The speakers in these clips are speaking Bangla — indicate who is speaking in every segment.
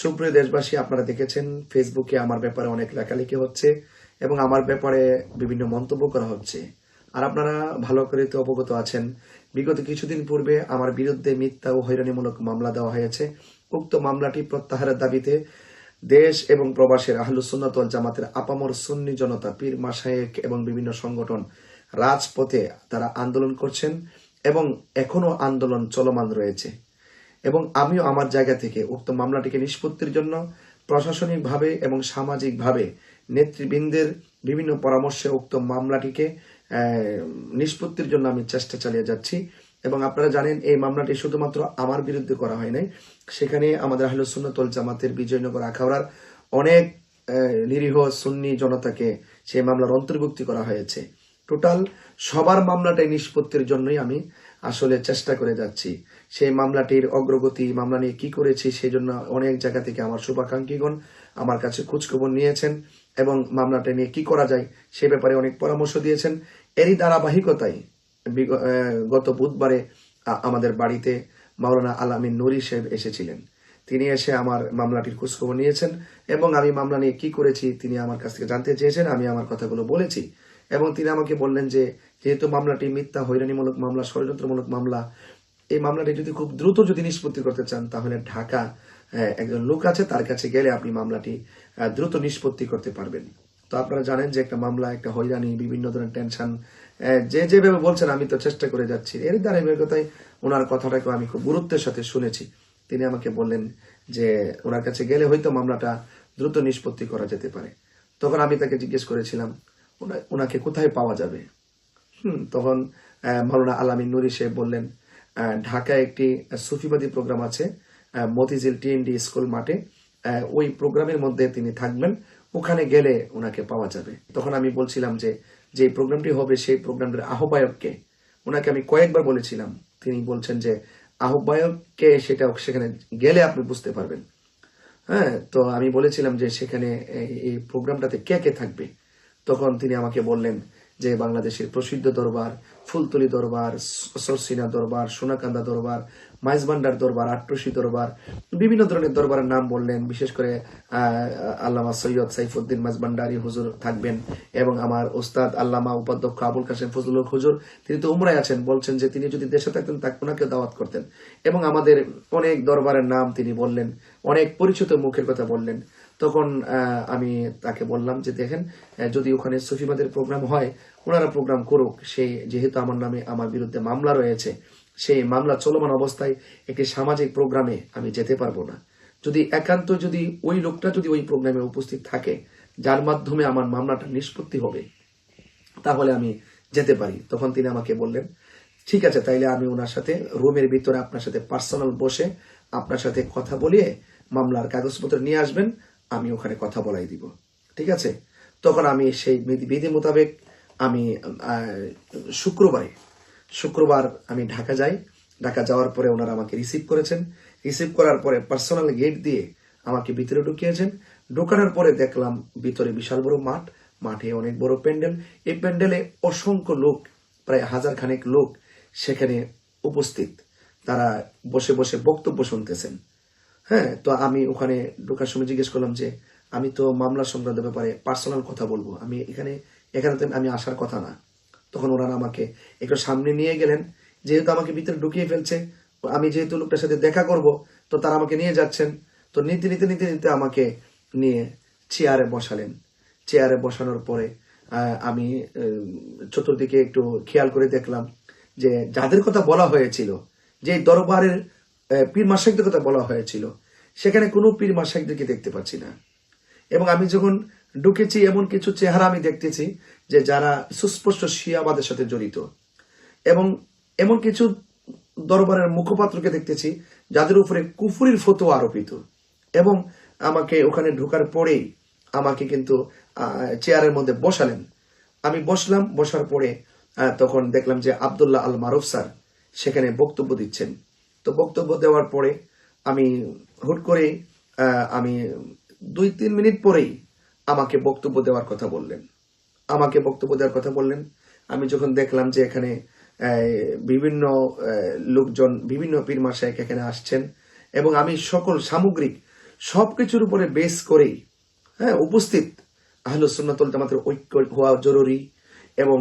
Speaker 1: সুপ্রিয় দেশবাসী, আপনারা দেখেছেন ফেসবুকে আমার ব্যাপারে অনেক লেখালেখি হচ্ছে এবং আমার ব্যাপারে বিভিন্ন মন্তব্য করা হচ্ছে। আর আপনারা ভালো করে তো অবগত আছেন, বিগত কিছুদিন পূর্বে আমার বিরুদ্ধে মিথ্যা ও হয়রানিমূলক মামলা দেওয়া হয়েছে। উক্ত মামলাটি প্রত্যাহারের দাবিতে দেশ এবং প্রবাসের আহলুসুন্নত ওয়াল জামাতের আপামর সুন্নি জনতা, পীর মাসায়েক এবং বিভিন্ন সংগঠন রাজপথে তারা আন্দোলন করছেন এবং এখনও আন্দোলন চলমান রয়েছে। এবং আমিও আমার জায়গা থেকে উক্ত মামলাটিকে নিষ্পত্তির জন্য প্রশাসনিকভাবে এবং সামাজিকভাবে নেতৃবৃন্দের বিভিন্ন পরামর্শে উক্ত মামলাটিকে নিষ্পত্তির জন্য আমি চেষ্টা চালিয়ে যাচ্ছি। এবং আপনারা জানেন, এই মামলাটি শুধুমাত্র আমার বিরুদ্ধে করা হয় নাই। সেখানে আমাদের আহলুসুন্নতল জামাতের বিজয়নগর আখাউড়ার অনেক নিরীহ সুন্নি জনতাকে সেই মামলার অন্তর্ভুক্তি করা হয়েছে। টোটাল সবার মামলাটাই নিষ্পত্তির জন্যই আমি আসলে চেষ্টা করে যাচ্ছি। সেই মামলাটির অগ্রগতি, মামলা নিয়ে কি করেছি সেই জন্য অনেক জায়গা থেকে আমার শুভাকাঙ্ক্ষীগণ আমার কাছে খোঁজখবর নিয়েছেন এবং মামলাটা নিয়ে কি করা যায় সে ব্যাপারে অনেক পরামর্শ দিয়েছেন। এরই ধারাবাহিকতায় গত বুধবারে আমাদের বাড়িতে মাওলানা আলামিন নুরি সাহেব এসেছিলেন। তিনি এসে আমার মামলাটির খোঁজখবর নিয়েছেন এবং আমি মামলা নিয়ে কি করেছি তিনি আমার কাছ থেকে জানতে চেয়েছেন, আমি আমার কথাগুলো বলেছি এবং তিনি আমাকে বললেন যে যেহেতু মামলাটি মিথ্যা, হয়রানিমূলক মামলা, ষড়যন্ত্রমূলক মামলা, এই মামলাটি যদি খুব দ্রুত যদি নিষ্পত্তি করতে চান, তাহলে ঢাকা একজন লোক আছে, তার কাছে গেলে আপনি মামলাটি দ্রুত নিষ্পত্তি করতে পারবেন। তো আপনারা জানেন যে একটা মামলা, একটা হয়রানি, বিভিন্ন ধরনের টেনশন যে যেভাবে বলছেন, আমি তো চেষ্টা করে যাচ্ছি। এর ধারাবাহিকতায় ওনার কথাটাকে আমি খুব গুরুত্বের সাথে শুনেছি। তিনি আমাকে বললেন যে ওনার কাছে গেলে হয়তো মামলাটা দ্রুত নিষ্পত্তি করা যেতে পারে। তখন আমি তাকে জিজ্ঞেস করেছিলাম, ওনা- ওনাকে কোথায় পাওয়া যাবে? হুম তখন আহ, মাওলানা আলামিন নুরি সাহেব বললেন ঢাকায় একটি সুফিবাদী প্রোগ্রাম আছে মতিঝিল টিএনডি স্কুল মাঠে ওই প্রোগ্রামের মধ্যে তিনি থাকবেন ওখানে গেলে ওনাকে পাওয়া যাবে। তখন আমি বলছিলাম যে যে প্রোগ্রামটি হবে সেই প্রোগ্রামটির আহ্বায়ককে ওনাকে আমি কয়েকবার বলেছিলাম তিনি বলছেন যে আহ্বায়ককে সেটা সেখানে গেলে আপনি বুঝতে পারবেন। হ্যাঁ তো আমি বলেছিলাম যে সেখানে এই প্রোগ্রামটাতে কে কে থাকবে? তখন তিনি আমাকে বললেন যে বাংলাদেশের প্রসিদ্ধ দরবার, ফুলতলি দরবার, সরসিনা দরবার, সোনাকান্দা দরবার, মাইজবান্ডার দরবার আট্টসি দরবার, বিভিন্ন ধরনের দরবারের নাম বললেন, বিশেষ করে আল্লামা সৈয়দ সাইফুদ্দিন মাইজবান্ডারি হুজুর থাকবেন এবং আমার ওস্তাদ আল্লামা উপাধ্যক্ষ আবুল কাসেম ফজলুল হুজুর, তিনি তো উমরায় আছেন, বলছেন যে তিনি যদি দেশে থাকতেন তাকে ওনাকে দাওয়াত করতেন এবং আমাদের অনেক দরবারের নাম তিনি বললেন, অনেক পরিচিত মুখের কথা বললেন। তখন আমি তাকে বললাম যে, দেখেন যদি ওখানে সফিবাদের প্রোগ্রাম হয়, ওনারা প্রোগ্রাম করুক। সে যেহেতু আমার নামে আমার বিরুদ্ধে মামলা রয়েছে সেই মামলা চলমান অবস্থায় একটি সামাজিক প্রোগ্রামে আমি যেতে পারব না। যদি একান্ত যদি ওই লোকটা যদি ওই প্রোগ্রামে উপস্থিত থাকে, যার মাধ্যমে আমার মামলাটা নিষ্পত্তি হবে, তাহলে আমি যেতে পারি। তখন তিনি আমাকে বললেন, ঠিক আছে, তাইলে আমি ওনার সাথে রুমের ভিতরে আপনার সাথে পার্সোনাল বসে আপনার সাথে কথা বলিয়ে মামলার কাগজপত্র নিয়ে আসবেন। আমি ওখানে কথা বলাই দিব। ঠিক আছে? তখন আমি সেই বিধি মোতাবেক আমি শুক্রবারে, শুক্রবার আমি ঢাকা যাই। ঢাকা যাওয়ার পরে ওনারা আমাকে রিসিভ করেছেন। রিসিভ করার পরে পার্সোনাল গেট দিয়ে আমাকে ভিতরে ঢুকিয়েছেন। ঢোকানোর পরে দেখলাম ভিতরে বিশাল বড় মাঠ। মাঠে অনেক বড় প্যান্ডেল। এই প্যান্ডেলে অসংখ্য লোক, প্রায় হাজার খানেক লোক সেখানে উপস্থিত। তারা বসে বসে বক্তব্য শুনতেছেন। হ্যাঁ তো আমি ওখানে ঢোকার সময় জিজ্ঞেস করলাম যে, আমি তো মামলা সংক্রান্ত ব্যাপারে পার্সোনাল কথা বলব। আমি এখানে এখানে তো আমি আসার কথা না। তখন ওনারা আমাকে একটু সামনে নিয়ে গেলেন। যেহেতু আমাকে ভিতরে ঢুকিয়ে ফেলছে, আমি যেহেতু লোকটার সাথে দেখা করব, তো তারা আমাকে নিয়ে যাচ্ছেন। তো নিতে নিতে নিতে নিতে আমাকে নিয়ে চেয়ারে বসালেন। চেয়ারে বসানোর পরে আমি চতুর্দিকে একটু খেয়াল করে দেখলাম যে, যাদের কথা বলা হয়েছিল যে দরবারের পীর মাসাইকদের কথা বলা হয়েছিল। সেখানে কোনো পীর মাসাইকদেরকে দেখতে পাচ্ছি না। এবং আমি যখন ঢুকেছি, এমন কিছু চেহারা আমি দেখতেছি যে যারা সুস্পষ্ট শিয়াবাদের সাথে জড়িত। এবং এমন কিছু দরবারের মুখপাত্রকে দেখতেছি যাদের উপরে কুফুরির ফতো আরোপিত। এবং আমাকে ওখানে ঢোকার পরেই আমাকে কিন্তু চেয়ারের মধ্যে বসালেন। আমি বসলাম, বসার পরে তখন দেখলাম যে আবদুল্লাহ আল মারুফ স্যার সেখানে বক্তব্য দিচ্ছেন। তো বক্তব্য দেওয়ার পরে আমি হুট করে আমি দুই তিন মিনিট পরেই আমাকে বক্তব্য দেওয়ার কথা বললেন। আমাকে বক্তব্য দেওয়ার কথা বললেন। আমি যখন দেখলাম যে এখানে বিভিন্ন লোকজন, বিভিন্ন পীর মাসায়ক এখানে আসছেন এবং আমি সকল সামগ্রিক সবকিছুর উপরে বেস করেই হ্যাঁ উপস্থিত আহলুসুন্নাতুল জামাতের ঐক্য হওয়া জরুরি এবং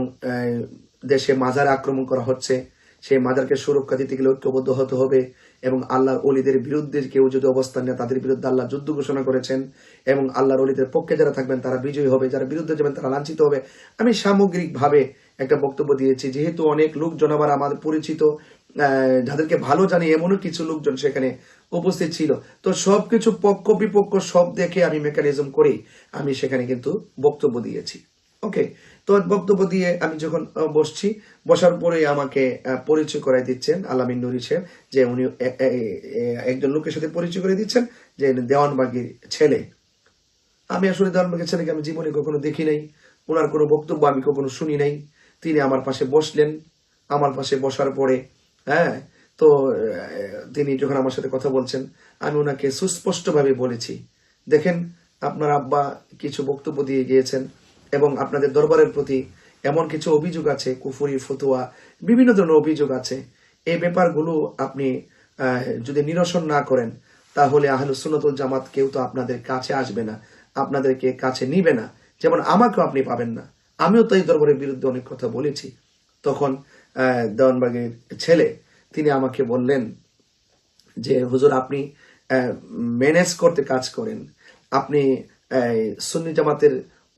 Speaker 1: দেশে মাজার আক্রমণ করা হচ্ছে। সেই মাজারকে সুরক্ষা দিতে গেলে ঐক্যবদ্ধ হতে হবে এবং আল্লাহর অলিদের বিরুদ্ধে কেউ যদি অবস্থান নেয়, তাদের বিরুদ্ধে আল্লাহ যুদ্ধ ঘোষণা করেছেন এবং আল্লাহর অলিদের পক্ষে যারা থাকবেন, তারা বিজয়ী হবে, যারা বিরুদ্ধে যাবেন, তারা লাঞ্ছিত হবে। আমি সামগ্রিকভাবে একটা বক্তব্য দিয়েছি, যেহেতু অনেক লোকজন আবার আমাদের পরিচিত যাদেরকে ভালো জানি এমনও কিছু লোকজন সেখানে উপস্থিত ছিল। তো সবকিছু পক্ষ বিপক্ষ সব দেখে আমি মেকানিজম করেই আমি সেখানে কিন্তু বক্তব্য দিয়েছি। ওকে তো বক্তব্য দিয়ে আমি যখন বসছি, বসার পরে আমাকে পরিচয় করাই দিচ্ছেন আলামিন নুরি সাহেব যে উনি একজন লোকের সাথে পরিচয় করে দিচ্ছেন, যে দেওয়ানবাগির ছেলে। আমি আসলে দেওয়ানবাগের ছেলেকে আমি জীবনে কখনো দেখি নাই। ওনার কোনো বক্তব্য আমি কখনো শুনি নাই। তিনি আমার পাশে বসলেন। আমার পাশে বসার পরে হ্যাঁ তো তিনি যখন আমার সাথে কথা বলছেন, আমি ওনাকে সুস্পষ্টভাবে বলেছি। দেখেন, আপনার আব্বা কিছু বক্তব্য দিয়ে গিয়েছেন। এবং আপনাদের দরবারের প্রতি এমন কিছু অভিযোগ আছে, কুফুরি, ফতুয়া, বিভিন্ন ধরনের অভিযোগ আছে। এই ব্যাপারগুলো আপনি যদি নিরসন না করেন, তাহলে আহলু সুন্নতুল জামাত কেউ তো আপনাদের কাছে আসবে না, আপনাদেরকে কাছে নিবে না। যেমন আমাকেও আপনি পাবেন না। আমিও তো এই দরবারের বিরুদ্ধে অনেক কথা বলেছি। তখন দেওয়ানবাগের ছেলে, তিনি আমাকে বললেন যে, হুজুর, আপনি ম্যানেজ করতে কাজ করেন। আপনি সুন্নি জামাতের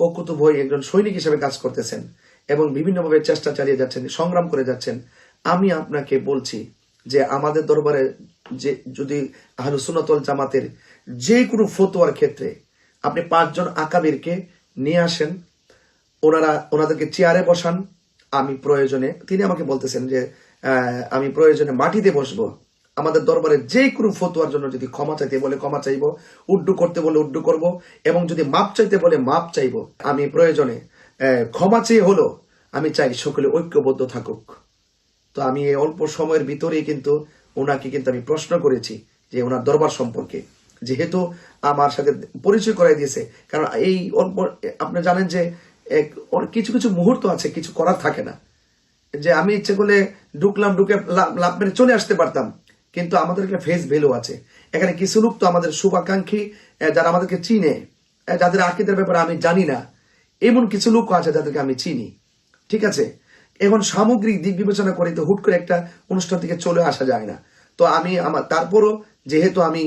Speaker 1: অকুতুভ হয়ে একজন সৈনিক হিসেবে কাজ করতেছেন এবং বিভিন্নভাবে চেষ্টা চালিয়ে যাচ্ছেন, সংগ্রাম করে যাচ্ছেন। আমি আপনাকে বলছি যে আমাদের দরবারে যে, যদি আহলু সুন্নতল জামাতের যে কোনো ফতোয়ার ক্ষেত্রে আপনি পাঁচজন আকাবিরকে নিয়ে আসেন, ওনারা, ওনাদেরকে চেয়ারে বসান, আমি প্রয়োজনে, তিনি আমাকে বলতেছেন যে আমি প্রয়োজনে মাটিতে বসবো। আমাদের দরবারে যে কোনো ফতুয়ার জন্য যদি ক্ষমা চাইতে বলে ক্ষমা চাইব, উড্ডু করতে বলে উড্ডু করব, এবং যদি মাপ চাইতে বলে মাপ চাইব, আমি প্রয়োজনে ক্ষমা চেয়ে হলো আমি চাই সকলে ঐক্যবদ্ধ থাকুক। তো আমি এই অল্প সময়ের ভিতরেই কিন্তু ওনাকে কিন্তু আমি প্রশ্ন করেছি যে ওনার দরবার সম্পর্কে। যেহেতু আমার সাথে পরিচয় করাই দিয়েছে, কারণ এই অল্প, আপনি জানেন যে এক কিছু কিছু মুহূর্ত আছে, কিছু করার থাকে না। যে আমি ইচ্ছে করলে ঢুকলাম, ঢুকে লাভ মেরে চলে আসতে পারতাম। কিন্তু আমাদের একটা ফেস ভ্যালু আছে। এখানে কিছু লোক তো আমাদের শুভাকাঙ্ক্ষী যারা আমাদেরকে চিনে। যাদের আকিদের ব্যাপারে আমি জানি না, এমন কিছু লোক আছে যাদেরকে আমি চিনি। ঠিক আছে? এখন সামগ্রিক দিক বিবেচনা করে তো হুট করে একটা অনুষ্ঠান থেকে চলে আসা যায় না। তো আমি আমার, তারপরও যেহেতু আমি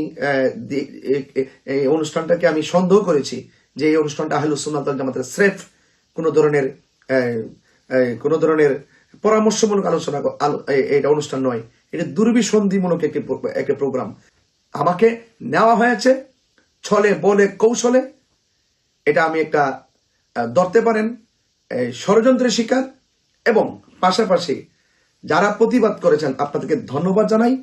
Speaker 1: অনুষ্ঠানটাকে আমি সন্দেহ করেছি যে এই অনুষ্ঠানটা আহলু সুন্নাত জামাতের স্রেফ কোনো ধরনের কোনো ধরনের পরামর্শমূলক আলোচনা এটা অনুষ্ঠান নয়। এটা দুর্বিসন্ধিমূলক একটি একটি প্রোগ্রাম আমাকে নেওয়া হয়েছে ছলে বলে কৌশলে। এটা আমি একটা ধরতে পারেন ষড়যন্ত্রের শিকার এবং পাশাপাশি যারা প্রতিবাদ করেছেন, আপনাদেরকে ধন্যবাদ জানাই।